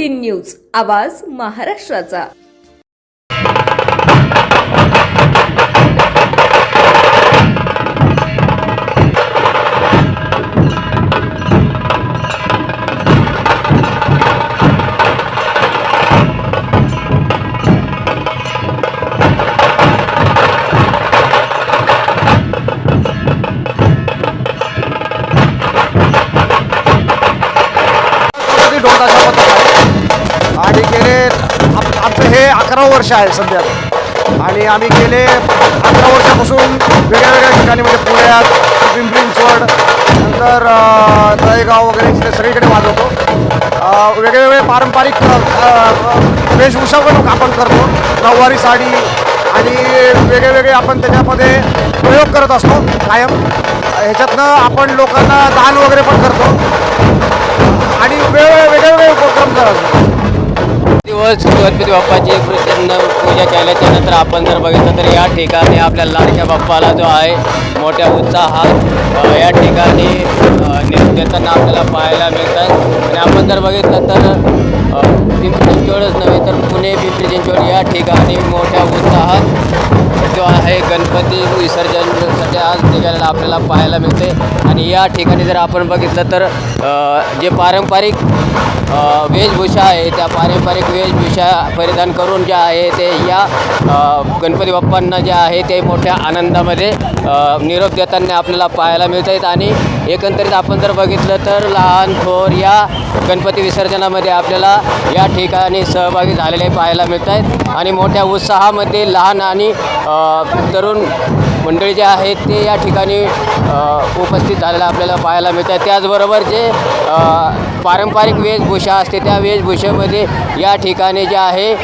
Eighteen news आवाज महाराष्ट्राचा. आणि गेले आप- आमचं हे अकरा वर्ष आहे सध्या. आणि आम्ही गेले अकरा वर्षापासून वेगळ्या वेगळ्या ठिकाणी म्हणजे पुण्यात पिंपरी चिंचवड नंतर तळेगाव वगैरे इथे सगळीकडे वाजवतो. वेगळे वेगळे पारंपरिक वेशभूषा पण आपण करतो. नऊवारी साडी आणि वेगळे वेगळे आपण त्याच्यामध्ये प्रयोग करत असतो कायम. ह्याच्यातनं आपण लोकांना दान वगैरे पण करतो. आणि वेगवेगळे वेगळे उपक्रम करत दिवस गणपती बाप्पाची. प्रसन्न पूजा केल्याच्यानंतर आपण जर बघितलं तर या ठिकाणी आपल्या लाडक्या बाप्पाला जो आहे मोठ्या उत्साहात या ठिकाणी अ, देताना आपल्याला पाहायला मिळतात आणि आपण जर बघितलं तर पिंपरी चिंचवडच नव्हे तर पुणे पिंपरी चिंचवड या ठिकाणी मोठ्या उत्साहात जो आहे गणपती विसर्जनसाठी आज निघालेला आपल्याला पाहायला मिळते आणि या ठिकाणी जर आपण बघितलं तर जे पारंपरिक वेशभूषा आहे त्या पारंपरिक वेशभूषा परिधान करून जे आहे ते या गणपती बाप्पांना जे आहे ते मोठ्या आनंदामध्ये निरोप देताना आपल्याला पाहायला मिळत आहेत आणि एकंदरीत आपण जर बघितलं तर लहान थोर या गणपती विसर्जनामध्ये आपल्याला या ठिकाणी सहभागी झालेले पाहायला मिळत आहेत आणि मोठ्या उत्साहामध्ये लहान आणि तरुण मंडळी जे आहेत ते या ठिकाणी उपस्थित झालेलं आपल्याला पाहायला मिळत आहे त्याचबरोबर जे पारंपरिक वेशभूषा असते त्या वेशभूषेमध्ये या ठिकाणी ज्या आहे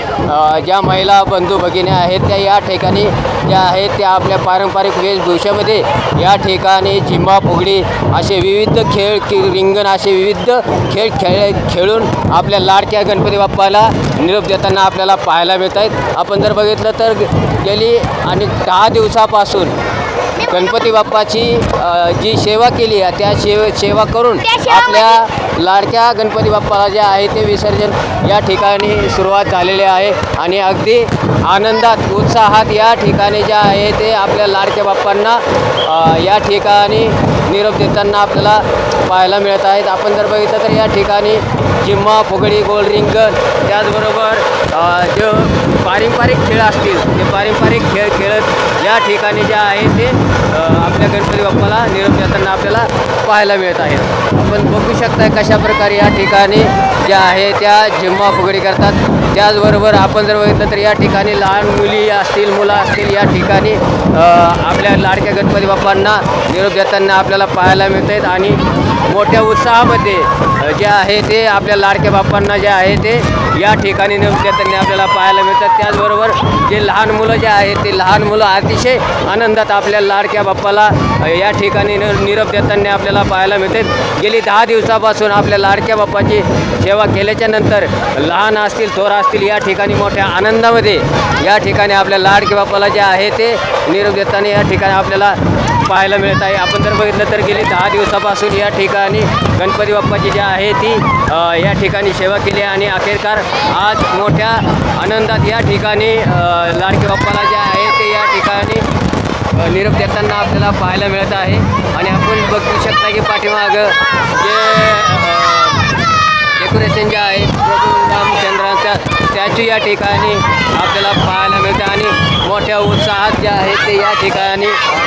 ज्या महिला बंधू भगिनी आहेत त्या या ठिकाणी ज्या आहेत त्या आपल्या पारंपरिक वेशभूषेमध्ये या ठिकाणी झिंबा फुगडी असे विविध खेळ कि रिंगण असे विविध खेळ खेळ खेळून आपल्या लाडक्या गणपती बाप्पाला निरोप देताना आपल्याला पाहायला मिळत आहेत आपण जर बघितलं तर गेली आणि दहा दिवसापासून गणपती बाप्पाची जी सेवा केली आहे त्या सेवे सेवा करून आपल्या लाडक्या गणपती बाप्पाला जे आहे ते विसर्जन या ठिकाणी सुरुवात झालेली आहे. आणि अगदी आनंदात उत्साहात या ठिकाणी जे आहे ते आपल्या लाडक्या बाप्पांना या ठिकाणी निरोप देताना आपल्याला पाहायला मिळत आहेत. आपण जर बघितलं तर या ठिकाणी जिम्मा फुगडी गोल रिंगण त्याचबरोबर जे पारंपरिक खेळ असतील ते पारंपरिक खेळ खेळत या ठिकाणी जे आहे ते आपल्या गणपती बाप्पाला निरोप देताना आपल्याला पाहायला मिळत आहे. आपण बघू शकता कशा प्रकारे या ठिकाणी ज्या आहे त्या जिम्मा फुगडी करतात. त्याचबरोबर आपण जर बघितलं तर या ठिकाणी लहान मुली असतील मुलं असतील या ठिकाणी आपल्या लाडक्या गणपती बाप्पांना निरोप देताना आपल्याला पाहायला मिळत आहेत आणि मोठ्या उत्साहामध्ये जे आहे ते आपल्या लाडक्या बाप्पांना जे आहे ते या ठिकाणी निरोप देताना आपल्याला पाहायला मिळतात. त्याचबरोबर जे लहान मुलं जे आहेत ते लहान मुलं अतिशय आनंदात आपल्या लाडक्या बाप्पाला या ठिकाणी निरोप देताना आपल्याला पाहायला मिळते गेली दहा दिवसापासून आपल्या लाडक्या बाप्पाची सेवा केल्याच्यानंतर लहान असतील थोर असतील या ठिकाणी मोठ्या आनंदामध्ये या ठिकाणी आपल्या लाडक्या बाप्पाला जे आहे ते निरोप देताना या ठिकाणी आपल्याला पाहायला मिळत आहे. आपण जर बघितलं तर गेली दहा दिवसापासून या ठिकाणी गणपती बाप्पाची जी आहे ती या ठिकाणी सेवा केली आणि अखेरकार आज मोठ्या आनंदात या ठिकाणी लाडके बाप्पाला जे आहे ते या ठिकाणी निरोप देताना आपल्याला पाहायला मिळत आहे. आणि आपण बघू शकता की पाठीमागं जे डेकोरेशन जे आहे प्रभू रामचंद्रांचा स्टॅच्यू या ठिकाणी आपल्याला पाहायला मिळते आणि मोठ्या उत्साहात जे आहे ते या ठिकाणी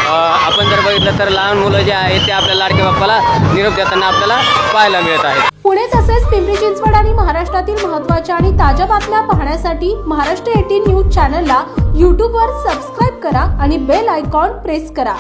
आपण जर बघितलं तर लहान मुलं जे आहेत ते आपल्या लाडके बाप्पाला निरोप देताना आपल्याला पाहायला मिळत आहेत. पुणे तसेच पिंपरी चिंचवड आणि महाराष्ट्रातील महत्त्वाच्या आणि ताज्या बातम्या पाहण्यासाठी महाराष्ट्र एटीन न्यूज चॅनलला यूट्यूबवर सबस्क्राईब करा आणि बेल आयकॉन प्रेस करा.